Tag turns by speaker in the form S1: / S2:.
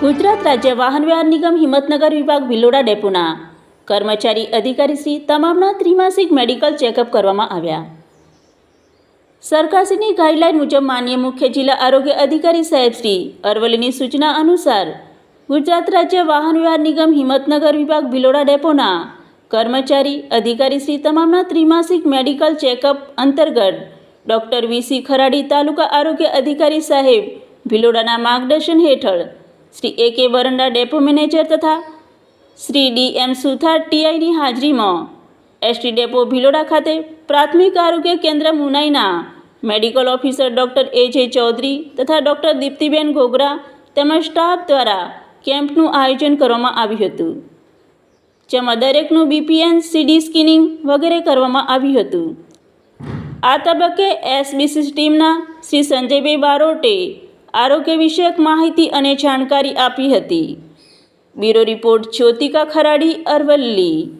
S1: ગુજરાત રાજ્ય વાહન વ્યવહાર નિગમ હિંમતનગર વિભાગ ભિલોડા ડેપોના. કર્મચારી અધિકારીશ્રી તમામના ત્રિમાસિક મેડિકલ ચેકઅપ કરવામાં આવ્યા. સરકારશ્રીની ગાઈડલાઈન મુજબ માન્ય મુખ્ય જિલ્લા આરોગ્ય અધિકારી સાહેબ શ્રી અરવલ્લીની સૂચના અનુસાર, ગુજરાત રાજ્ય વાહન વ્યવહાર નિગમ હિંમતનગર વિભાગ ભિલોડા ડેપોના કર્મચારી અધિકારીશ્રી તમામના ત્રિમાસિક મેડિકલ ચેકઅપ અંતર્ગત ડૉક્ટર વીસી ખરાડી તાલુકા આરોગ્ય અધિકારી સાહેબ ભિલોડાના માર્ગદર્શન હેઠળ શ્રી એ કે વરંડા ડેપો મેનેજર તથા શ્રી ડી એમ સુથાર ટીઆઈની હાજરીમાં એસટી ડેપો ભિલોડા ખાતે પ્રાથમિક આરોગ્ય કેન્દ્ર મુનાઈના medical officer doctor A J Chaudhary તથા ડૉક્ટર દીપ્તિબેન ઘોગરા તેમજ સ્ટાફ દ્વારા કેમ્પનું આયોજન કરવામાં આવ્યું હતું, જેમાં દરેકનું બીપીએન, સીડી સ્કિનિંગ વગેરે કરવામાં આવ્યું હતું. આ તબક્કે એસબીસી ટીમના શ્રી સંજયભાઈ બારોટે આરોગ્ય વિષયક માહિતી અને જાણકારી આપી હતી. Bureau report Jyotika Kharadi Aravalli.